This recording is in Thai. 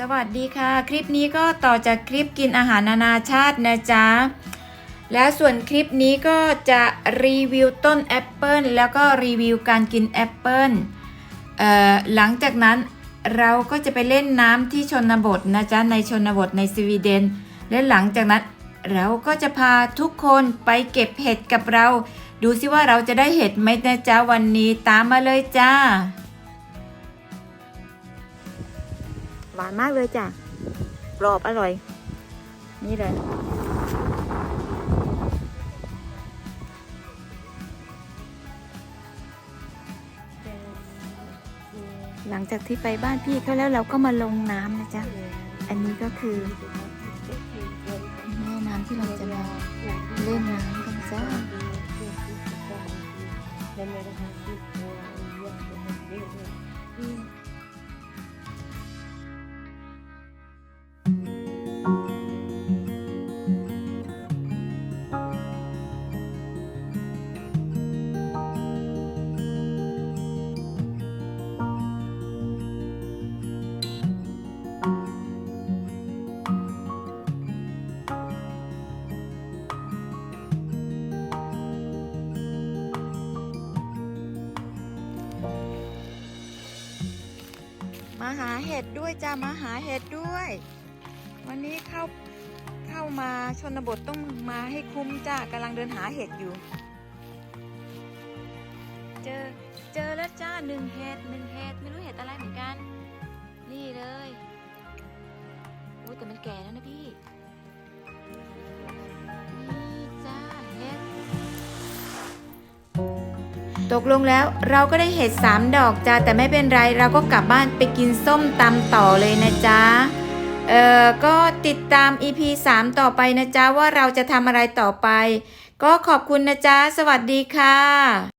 สวัสดีค่ะ คลิปนี้ก็ต่อจากคลิปกินอาหารนานาชาตินะจ๊ะ แล้วส่วนคลิปนี้ก็จะรีวิวต้นแอปเปิลแล้วก็รีวิวการกินแอปเปิลหลังจากนั้นเราก็จะไปเล่นน้ำที่ชนบทนะจ๊ะ ในชนบทในสวีเดน และหลังจากนั้นเราก็จะพาทุกคนไปเก็บเห็ดกับเรา ดูซิว่าเราจะได้เห็ดไหมนะจ๊ะวันนี้ตามมาเลยจ้า หวานมากเลยจ้ะกรอบอร่อย นี่เลย หลังจากที่ไปบ้านพี่เขาแล้วเราก็มาลงน้ำนะจ๊ะ อันนี้ก็คือแม่น้ำที่เราจะมาเล่นน้ำกันจ้า มาหาเห็ดด้วยจ้ามาหาเห็ดด้วย วันนี้เข้าเข้ามาชนบทต้องมาให้คุ้มจ้ากำลังเดินหาเห็ดอยู่ เจอเจอแล้วจ้าหนึ่งเห็ดหนึ่งเห็ดไม่รู้เห็ดอะไรเหมือนกัน นี่เลย ตกลงแล้วเราก็ได้เห็ดสามดอกจ้าแต่ไม่เป็นไรเราก็กลับบ้านไปกินส้มตำต่อเลยนะจ๊ะเอ่อก็ติดตาม EP 3 ต่อไปนะจ๊ะว่าเราจะทำอะไรต่อไป ก็ขอบคุณนะจ๊ะสวัสดีค่ะ